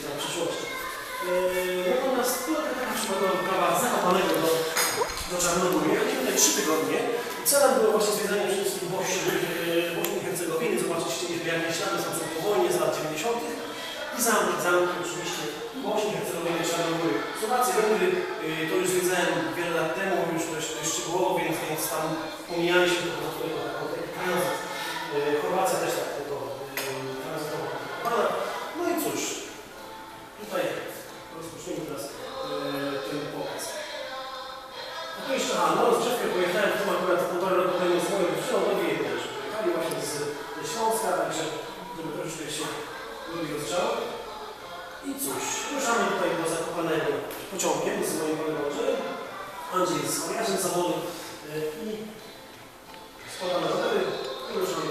w przyszłości. Yy, Natomiast była taka przykładowa prawa Zakopanego do, do Czarnogóry. Jechaliśmy tutaj trzy tygodnie. Celem było właśnie zwiedzanie przede wszystkim Bośni, yy, i Hercegowiny, zobaczyć jakie ślady są po wojnie z lat 90. I zamki, zamki oczywiście Bośni, Hercegowiny, Czarnogóry. Słowację, Węgry, yy, to już zwiedzałem wiele lat temu, już dość, szczegółowo, więc, więc tam pomijaliśmy po prostu taki tranzyt. Chorwacja też tak tylko yy, tranzytowo kontrolowana. No i cóż, tutaj rozpoczniemy teraz yy, ten pokaz. A tu jeszcze, a na rozgrzewkę pojechałem, to akurat półtora roku temu z moją dziewczyną, no wie też, pojechali właśnie z, ze Śląska, także żeby troszeczkę się ludzi rozgrzało. I cóż, ruszamy tutaj do Zakopanego pociągiem z moim kolegą Andrzejem. Andrzej jest mariarzem zawodu yy, i składamy rowery i ruszamy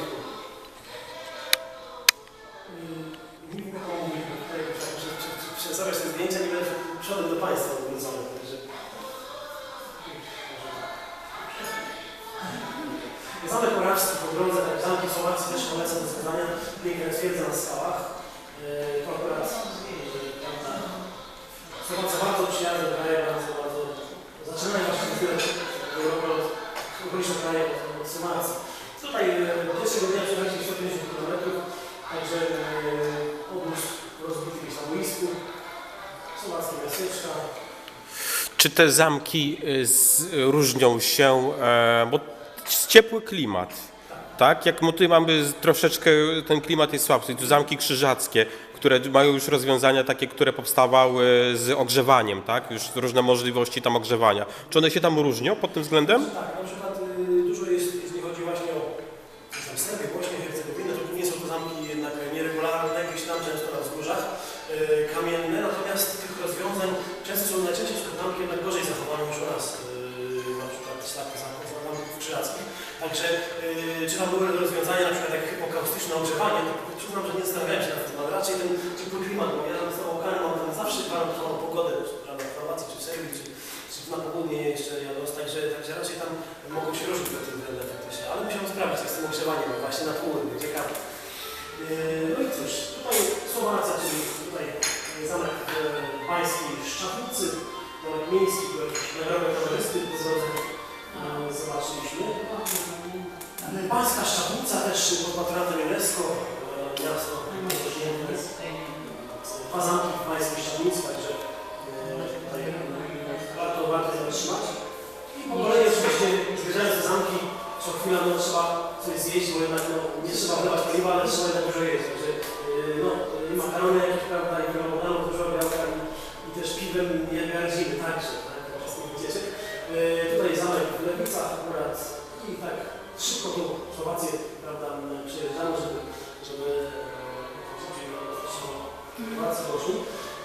Tak zamki Słowacji też polecam do zwiedzania. Piękna twierdza na skałach. Yy, To akurat, Słowacja bardzo przyjazne kraje, bardzo, bardzo... Zaczynają właśnie od okolicznych krajów od Słowacji. Tutaj yy, pierwszego dnia przejechaliśmy 150 km, także obóz rozbity gdzieś na boisku. Słowackie miasteczka. Czy te zamki z, różnią się, e, bo jest ciepły klimat, tak? Jak tutaj mamy troszeczkę, ten klimat jest słabszy, tu zamki krzyżackie, które mają już rozwiązania takie, które powstawały z ogrzewaniem, tak? Już różne możliwości tam ogrzewania. Czy one się tam różnią pod tym względem? Tam były rozwiązania na przykład jak hipokaustyczne ogrzewanie, to przyznam, że nie zastanawiałem się nad tym, ale raczej ten ciepły klimat, bo ja z Bałkany mam tam zawsze gwarantowaną pogodę, prawda, w Chorwacji, czy w Serbii, czy, czy na południe jeszcze jadąc, także, także raczej tam mogą się różnić pod tym faktycznie. Ale musiałem sprawdzić, jak z tym ogrzewaniem, właśnie na południu, ciekawe. Yy, No i cóż, tutaj Słowacja, czyli tutaj yy, zamek yy, pański Szczapicy, zamek miejski, który nagramy yy, zobaczyliśmy. Pańska Szczapica też pod patronatem UNESCO, Słowacy poszli.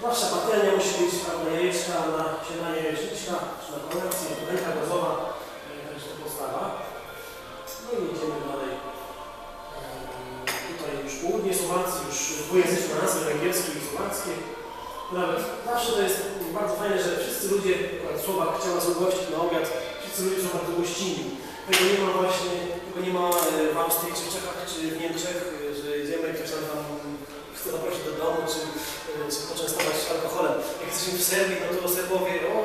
Wasza patelnia musi być, prawda, jajeczka na śniadanie jajeczniczka, czy na kolekcję, ręka gazowa, także to podstawa. No i idziemy dalej. Eee, Tutaj już południe Słowacji, już dwujęzyczne nazwy węgierskie i słowackie. Nawet zawsze to jest bardzo fajne, że wszyscy ludzie, Słowak chciała sobie gościć na obiad, wszyscy ludzie są bardzo gościnni. Tego nie ma właśnie, tego nie ma e, w Austrii, czy w Czechach, czy w Niemczech, e, że i ktoś nam tam zaprosić do domu, czy, e, czy poczęstować alkoholem. Jak jesteśmy w Serbii, no to Serbowie, o,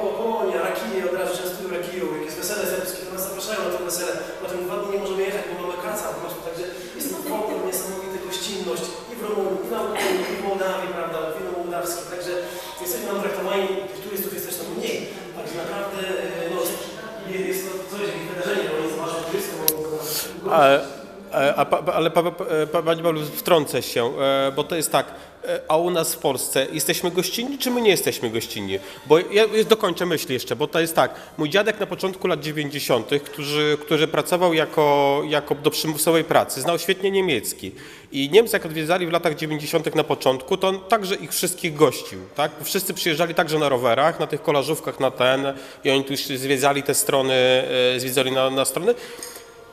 pa- ale pa, pa, pa, Panie Pawle, wtrącę się, e, bo to jest tak, e, a u nas w Polsce jesteśmy gościnni, czy my nie jesteśmy gościnni? Bo ja dokończę myśl jeszcze, bo to jest tak, mój dziadek na początku lat 90., który, który pracował jako, jako do przymusowej pracy, znał świetnie niemiecki. I Niemcy jak odwiedzali w latach 90. na początku, to on także ich wszystkich gościł, tak? Wszyscy przyjeżdżali także na rowerach, na tych kolażówkach, na ten i oni tu zwiedzali te strony, e, zwiedzali na, na strony.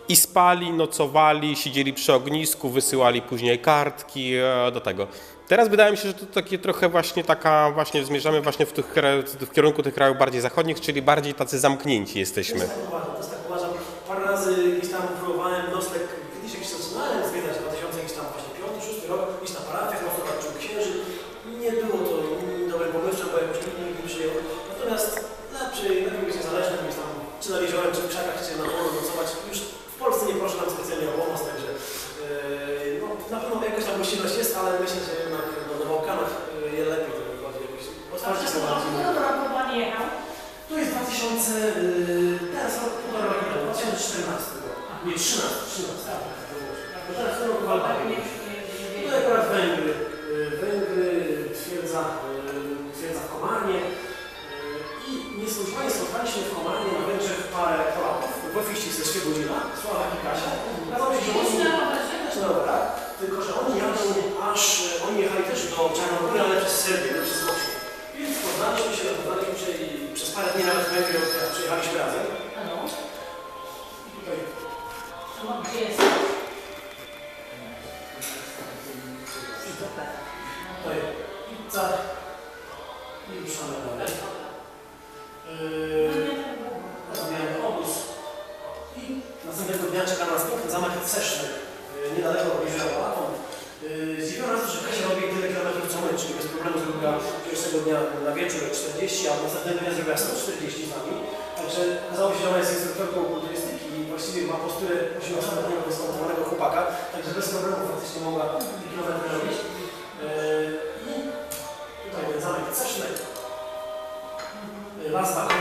I spali, nocowali, siedzieli przy ognisku, wysyłali później kartki e, do tego. Teraz wydaje mi się, że to takie trochę właśnie taka, właśnie zmierzamy właśnie w, tych, w kierunku tych krajów bardziej zachodnich, czyli bardziej tacy zamknięci jesteśmy. Tak uważam, też tak uważam. Parę razy gdzieś tam próbowałem nocleg, kiedyś jakiś zaczynałem zwiedzać 2000 gdzieś tam właśnie 5, 6 rok, gdzieś na parafiach, na zobaczył księży. Nie było to przyjął. Natomiast lepiej, lepiej być niezależnym, mieć tam czy nad jeziorem, czy w krzakach, czy na polu nocować. Już Polsce nie proszę nam specjalnie o pomoc, także yy, no, na pewno jakaś tam gościnność jest, ale myślę, że jednak no, na Bałkanach yy, je lepiej to wychodzi jakoś. Otwarci są bardziej. Którego roku pan jechał? To jest 2000, yy, teraz rok, półtora roku temu, 2014 rok. Nie, 13, 13, tak. Bo teraz w tym roku w Albanii. Nie, nie, nie, Tutaj akurat Węgry. Węgry, twierdza, twierdza w Komarnie. Y, I niespodziewanie spotkaliśmy w Komarnie na Węgrzech parę Polaków. Wefiści ze Świebodzina, Sławak i Kasia. Okazało się, że Jeździ oni na rowerze? też na rowerach, tylko że oni jadą aż, y, oni jechali też do Czarnogóry, ale przez Serbię, nie przez Bośnię. Więc poznaliśmy się, poznaliśmy się i przez parę dni nawet Węgry od- przyjechaliśmy razem. No, I tutaj no, gdzie jest? Tutaj pizza i ruszamy dalej. Yy, pierwszego dnia na wieczór 40, a następnego dnia zrobiła 140 z nami. Także okazało się, że ona jest instruktorką kulturystyki i właściwie ma posturę 8-letniego występowanego chłopaka, także bez problemu faktycznie mogła kilometry robić. Yy, I tutaj ten zamek Ceszny. Las Bakoński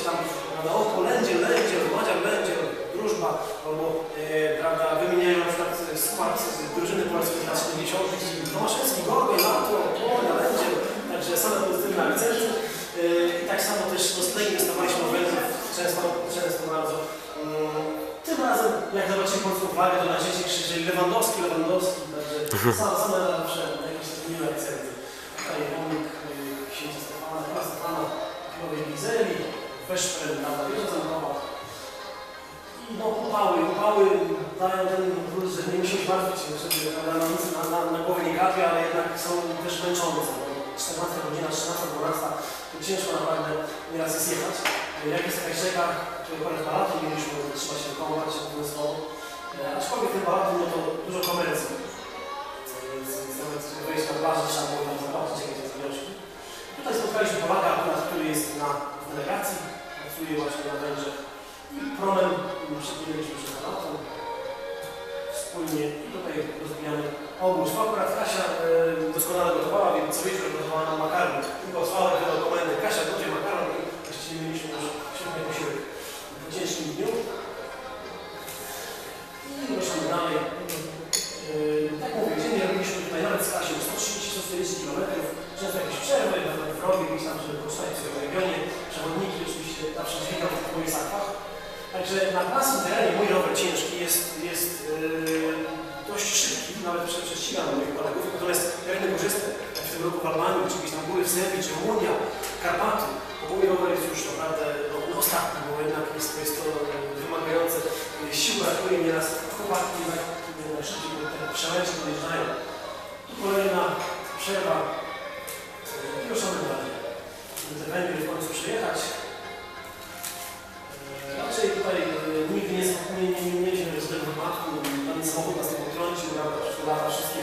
jakieś tam prawda, oko, lędzie, lędzie, Madziar, lędzie, drużba, albo e, prawda, wymieniają na przykład skład z drużyny polskiej lat 70. Tomaszewski, Gorgoj, Lato, Polonia, lędzie. Także same pozytywne akcenty. Yy, I tak samo też stegi dostawaliśmy od Węgrów często, często bardzo. Mm, Tym razem, jak zobaczyli polską flagę, to najczęściej krzyczeli Lewandowski, Lewandowski, także same, same zawsze jakieś miłe akcenty. Tutaj pomnik yy, księcia Stefana, Stefana Królowej Gizeli, Weszprem, prawda, Wieża Zamkowa. I no upały, upały dają ten plus, że nie musimy się martwić, żeby prawda, na, na, na, na głowie nie kapie, ale jednak są też męczące. bo 14 godzina, 13, 12, to ciężko naprawdę nieraz jest jechać. Jak jest jakaś rzeka, to parę balaton mieliśmy, trzeba się wykomować się tym słowo. Aczkolwiek ten balaton no to dużo komercji. Więc nawet wejść na plażę trzeba było tam zapłacić jakieś wnioski. Tutaj spotkaliśmy Polaka, który jest na delegacji, pracuje właśnie na Węgrzech. Promem przepłynęliśmy przez balaton wspólnie tutaj rozwijamy obóz. Akurat Kasia e, doskonale gotowała, więc co wieczór gotowała nam makaron. Tylko sławę do komendy. Kasia gotuje makaron i właściwie mieliśmy już świetny posiłek po ciężkim dniu. I ruszymy dalej. E, tak mówię, dziennie robiliśmy tutaj nawet z Kasią 130-140 km. Często jakieś przerwy, nawet w rowie, gdzieś tam, sobie w regionie. Przewodniki oczywiście zawsze dźwigał w moich sakach. Także na płaskim terenie mój rower ciężki jest, jest yy, dość szybki, nawet prze, prześcigam moich kolegów, natomiast tereny górzyste, jak w tym roku w Albanii, czy gdzieś tam góry w Serbii, czy Rumunia, Karpaty, to mój rower jest już naprawdę no, ostatni, bo jednak jest, jest to wymagające sił, brakuje nieraz chłopaki jednak szybciej te przełęcze dojeżdżają. Tu kolejna przerwa ruszamy dalej. Te Węgry w końcu przyjechać. Raczej tutaj e, nigdy nie, nie, nie, nie wypadku, żaden samochód nas nie potrącił, lata wszystkie.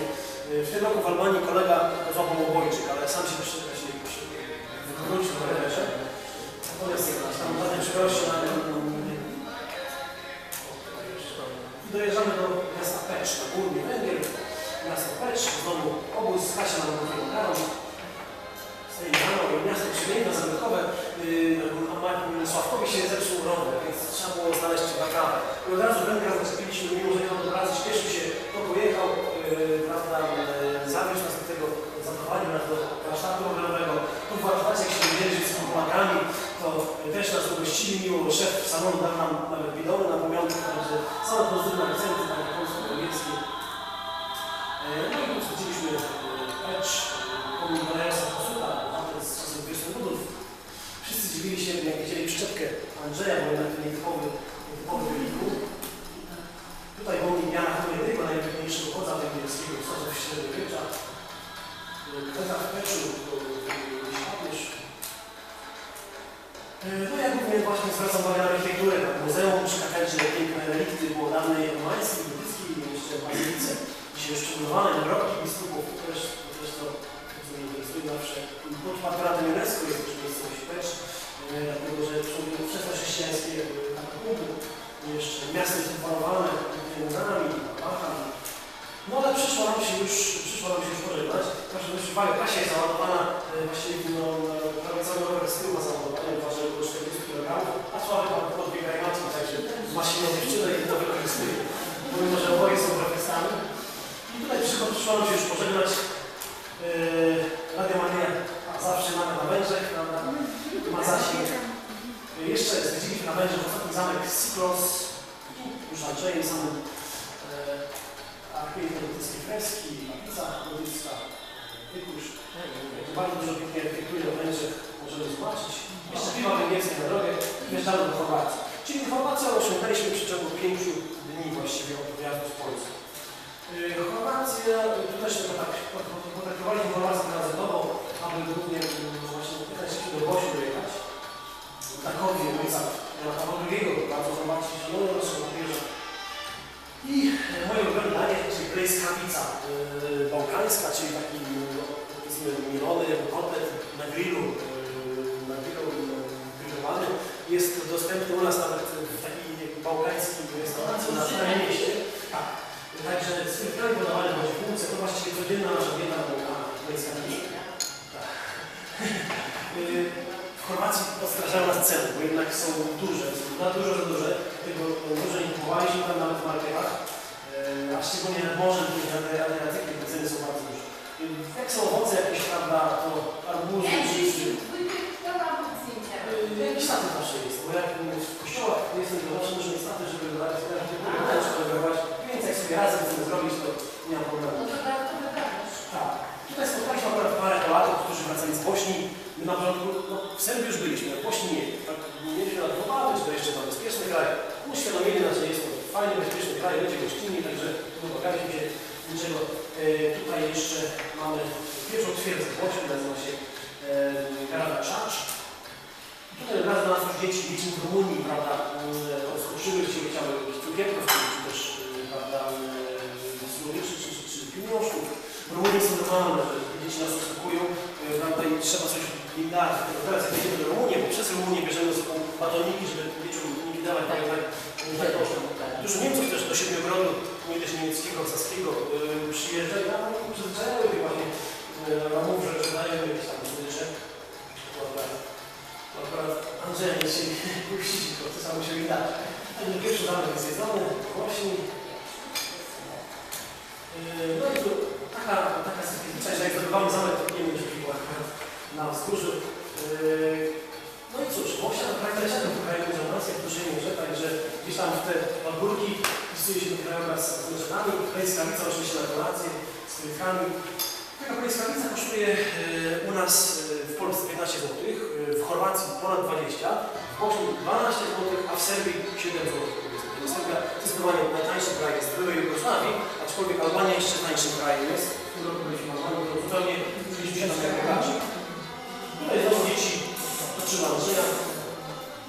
E, W tym roku w Albanii kolega złapał obojczyk, ale sam się przy, się, przy, wykrócił na rowerze. Natomiast tam żadnej przykrości na dojeżdżamy do miasta Pecz, na południe Węgier. Miasto Pecz, z domu obóz, Kasia mówi makaron. Stejano, miasto przepiękne, zabytkowe, yy, a Ma- Sławkowi się zepsuł rower, więc trzeba było znaleźć wakawę. I od razu Węgra zaczepiliśmy, mimo że jechał do pracy, śpieszył się, to pojechał, yy, prawda, yy, zawiózł nas do tego, zaprowadził nas do warsztatu rowerowego. Tu w warsztacie, jak się dowiedzieli z chłopakami, to też nas ugościli miło, szef salonu dał nam nawet bidony na pamiątkę, także same pozytywne akcenty, takie polsko-niemieckie. Yy, No i zbili się, jak widzieli przyczepkę Andrzeja, bo jednak to nietypowy, nietypowy wyniku. Tutaj mogli Jana chyba jedynego najpiękniejszego chodza węgierskiego, co w średnio piecza. E, w Peczu, Śpapież. E, e, no ja głównie właśnie zwracam uwagę na architekturę, na muzeum przy katedrze piękne relikty było dawnej romańskiej, gotyckiej, jeszcze bazylice. Dzisiaj już przebudowane nagrobki biskupów, to też, to też to, co mnie interesuje zawsze. Pod patronatem UNESCO jest też miejscowość Pecz dlatego że są to wczesnochrześcijańskie e, katakumby, jeszcze miasto jest obwarowane murami, bachami. No ale przyszło nam się już, przyszło nam się już pożegnać. Proszę zwrócić uwagę, Kasia jest załadowana e, właściwie no, na prawie cały rower z tyłu ma załadowanie, waży około 40 kg, a Sławek ma pod dwie grajmatki, także ma silną dziewczynę i to wykorzystuje. Pomimo, że oboje są profesami. I tutaj przyszło, przyszło nam się już pożegnać. Yy, Radio Maria a zawsze mamy na Węgrzech, prawda? Ma zasięg. Yy, Jeszcze zwiedziliśmy na Węgrzech ostatni zamek Siklos i już Andrzejem samym a piękne gotyckie freski, mapica gotycka, wykusz. Bardzo dużo pięknej architektury na Węgrzech możemy zobaczyć. Piwa węgierskie na drogę wjeżdżamy do Chorwacji. Czyli Chorwację osiągnęliśmy w przeciągu pięciu dni właściwie od wyjazdu z Polski. Chorwacja, tu też tak pot- pot- potraktowaliśmy Chorwację tranzytowo, aby głównie mm, właśnie pytać się do Bosi dojechać. W Krakowie, ulica Jana Pawła II, bardzo zobaczyć, no naszego. I moje ulubione danie, czyli plejskawica yy, bałkańska, czyli taki no, powiedzmy mielony kotlet na grillu, na grillu Jest dostępny u nas nawet w takiej bałkańskiej restauracji na Starym Mieście. Tak. Także specjalnie podawane bądź w półce, to właściwie codzienna nasza dieta bałkana, plejskawica. Tak. W Chorwacji odstraszają nas ceny, bo jednak są duże, są na dużo za duże, tego dużo nie kupowaliśmy tam nawet w marketach, Yy, a szczególnie nad morzem, na te Adriatyki, te ceny są bardzo duże. Jak są owoce jakieś, prawda, to arbuzy, yy, jakiś statyw zawsze jest, bo jak w kościołach jestem, to zawsze mieć statyw, żeby dodać architekturę, też tolerować, więc jak sobie razem chcemy zrobić, to nie ma problemu. Tak. Tutaj spotkaliśmy akurat parę Polaków, którzy wracali z Bośni. My na początku, no w Serbii już byliśmy, w Bośni nie. Tak, mieliśmy na to obawy, czy to jeszcze tam bezpieczny kraj. Uświadomili nas, że jest to fajny, bezpieczny kraj, będzie gościnni, także nie obawialiśmy się niczego. E, tutaj jeszcze mamy pierwszą twierdzę w Bośni, nazywa się e, Garada Czacz. Tutaj od razu do nas już dzieci, dzieci w Rumunii, prawda, e, odskoczyły, chciały, jakichś cukierków, czy też, e, prawda, e, słodyczy, czy, czy, czy pieniążków. Rumunii są normalne, że dzieci nas oszukują, e, prawda, i trzeba coś im dać. Teraz jak jedziemy do Rumunii, bo przez Rumunię bierzemy ze sobą batoniki, żeby dzieciom nie dawać tak, tak, tak kosztem. Dużo Niemców też do Siedmiogrodu, nie też niemieckiego, saskiego, e, przyjeżdżają, a oni przyzwyczajają tych właśnie Romów, że dają jakieś tam słodycze. Akurat, Andrzej się puścić, bo to samo się. Także pierwszy zamek jest jedzony, głośniej. Yy, No i tu taka, taka że jak zdobywamy zamek, to nie będzie piwo akurat na wzgórzu. Yy, No i cóż, Mosia naprawdę się tym kraju rezonancja w dużej mierze, także gdzieś tam w te podgórki wpisuje się ten krajobraz z mężczyznami. Plejskawica oczywiście na kolację, z frytkami. Taka plejskawica kosztuje yy, u nas w Polsce 15 zł, yy, w Chorwacji ponad 20, w Bośni 12 zł, a w Serbii 7 zł. powiedzmy. Serbia zdecydowanie najtańszy kraj jest w byłej Jugosławii, aczkolwiek Albania jeszcze tańszym krajem jest. Byliśmy zupełnie czuliśmy się jak bogaci. Tutaj znowu dzieci otrzyma Andrzeja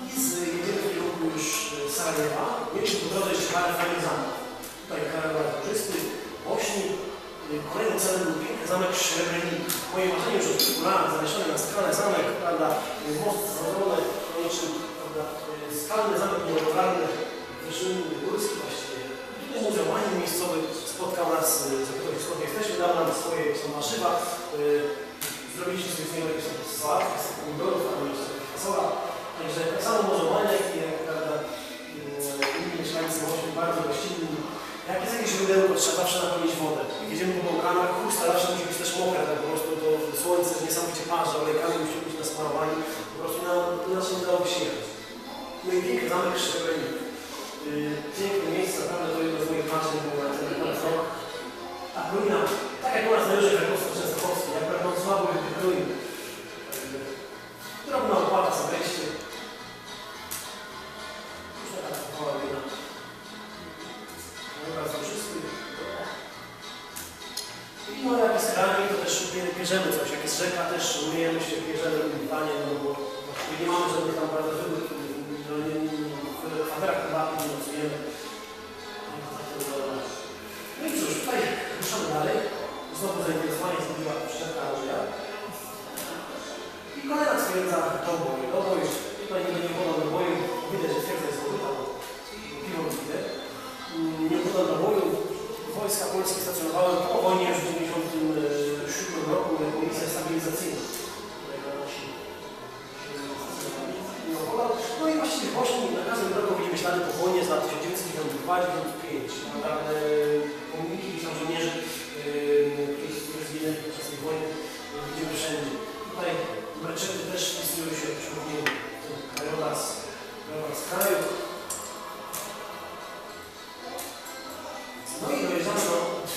i z w kierunku już e, Sarajewa. Mieliśmy po drodze jeszcze fajnych zamków. Tutaj krajobraz czysty, Bośni. E, Kolejnym celem był piękny zamek Srebrenik. Moje marzenie już od kilku lat, zawieszony na skale zamek, prawda, most zrodzony, no niczym, prawda, e, skalny zamek nieopolarny, wyżynny, górski właściwie. Tutaj muzeumanie miejscowy spotkał nas, zapytał się skąd jesteśmy, dał nam swoje tam warzywa. e, Zrobiliśmy sobie z niego jakieś tam sałatki z pomidorów, albo jeszcze fasola. Także tak samo muzeumanie, jak i prawda, e, inni mieszkańcy Mośni bardzo gościnni. Jak jest jakieś źródełko, trzeba zawsze napełnić wodę. Jedziemy po bałkanach, chusta zawsze musi być też mokra, tak po prostu słońce niesamowicie parzy, olejkami musi być nasmarowani. Po prostu na, inaczej nie dałoby się jechać. No i piękny zamek Szczepanik. Yy, piękne miejsce, naprawdę to jedno z moich marzeń było na ten. A ruina, tak jak u nas na Jerzy Krakowski Częstochowski, jak prawdą słabo tych ruin. Rzeka, też myjemy się, bierzemy panie, no bo właściwie nie mamy żadnych tam bardzo wybór, no nie, nie, w kwaterach prywatnych nie nocujemy. No to to i cóż, tutaj ruszamy dalej. Znowu zainteresowanie zbudziła przyczepka Andrzeja. I kolejna stwierdza dobój. Dobój, tutaj nie będzie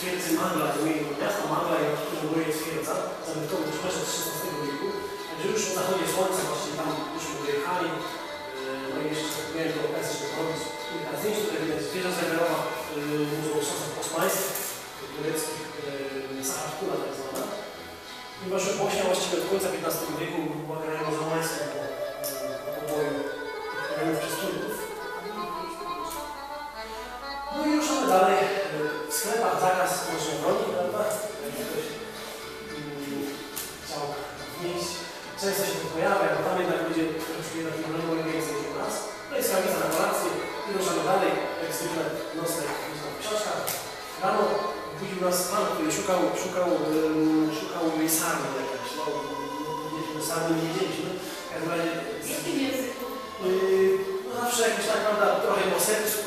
twierdzy Mangla, do mojego miasta Mangla i którego była twierdza, zabytkowy też jeszcze z XVI wieku. Także już po zachodzie słońca właśnie tam myśmy dojechali. Yy, No i jeszcze miałem do okazji, żeby robić kilka zdjęć. Tutaj widać twierdza zegarowa Muzeum Sosów Osmańskich, tureckich, yy, Sahatkula tak zwana. Ponieważ Bośnia właściwie od końca XV wieku była krajem muzułmańskim po, yy, po poboju terenów przez Turków. Zakaz noszenia broni, prawda? Jak ktoś mm, chciał wnieść, często się to pojawia, bo tam jednak ludzie troszkę takich broni więcej niż u nas. No i skrawica na kolację i ruszamy dalej. Jak zwykle nocleg tam w książkach. Rano budził nas pan, który szukał, szukał, ym, szukał jej sarny jakiejś. No, nie, sarny nie wiedzieliśmy. W każdym razie W jakim języku? Yy, no zawsze jakoś tak, prawda, trochę po sercu,